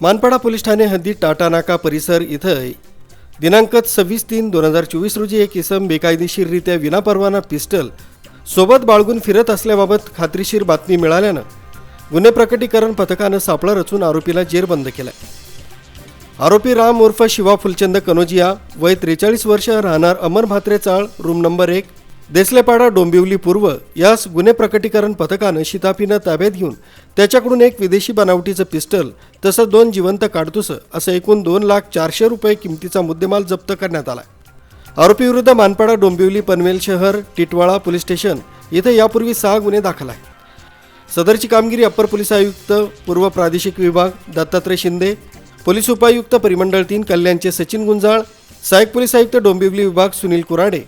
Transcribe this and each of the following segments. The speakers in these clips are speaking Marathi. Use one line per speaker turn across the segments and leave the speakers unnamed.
मानपाडा पोलीस ठाणे हद्दीत टाटा नाका परिसर इथं दिनांक सव्वीस तीन दोन हजार चोवीस रोजी एक इसम बेकायदेशीररित्या विनापरवाना पिस्टल सोबत बाळगून फिरत असल्याबाबत खात्रीशीर बातमी मिळाल्यानं गुन्हे प्रकटीकरण पथकानं सापळा रचून आरोपीला जेरबंद केलाय. आरोपी राम उर्फ शिवा फुलचंद कनोजिया वय त्रेचाळीस वर्ष राहणार अमर भात्रे चाळ रूम नंबर एक देसलेपाडा डोंबिवली पूर्व यास गुन्हे प्रकटीकरण पथकानं शिताफीनं ताब्यात घेऊन त्याच्याकडून एक विदेशी बनावटीचं पिस्टल तसं दोन जिवंत काडतुसं असं एकूण दोन लाख चारशे रुपये किमतीचा मुद्देमाल जप्त करण्यात आला आरोपीविरुद्ध मानपाडा डोंबिवली पनवेल शहर टिटवाळा पोलीस स्टेशन इथं यापूर्वी सहा गुन्हे दाखल आहेत. सदरची कामगिरी अप्पर पोलीस आयुक्त पूर्व प्रादेशिक विभाग दत्तात्रय शिंदे पोलीस उपायुक्त परिमंडळ तीन कल्याणचे सचिन गुंजाळ सहाय्यक पोलीस आयुक्त डोंबिवली विभाग सुनील कुराडे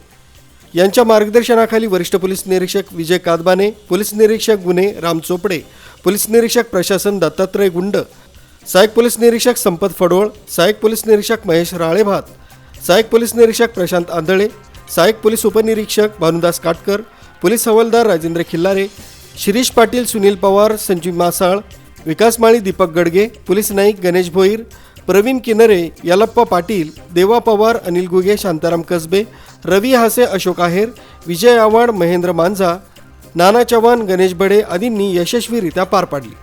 यांच्या मार्गदर्शनाखाली वरिष्ठ पोलीस निरीक्षक विजय कादबाने पोलीस निरीक्षक गुन्हे राम चोपडे पोलीस निरीक्षक प्रशासन दत्तात्रय गुंड सहाय्यक पोलीस निरीक्षक संपत फडोळ सहाय्यक पोलीस निरीक्षक महेश राळेभात सहाय्यक पोलीस निरीक्षक प्रशांत आंधळे सहाय्यक पोलीस उपनिरीक्षक भानुदास काटकर पोलीस हवालदार राजेंद्र खिल्लारे शिरीष पाटील सुनील पवार संजीव मासाळ विकास माळी दीपक गडगे पोलीस नाईक गणेश भोईर प्रवीण किनरे यलप्पा पाटील देवा पवार अनिल गुगे शांताराम कसबे रवी हासे अशोक आहेर विजय आव्हाड महेंद्र मांझा नाना चव्हाण गणेश बडे आदींनी यशस्वीरित्या पार पाडली.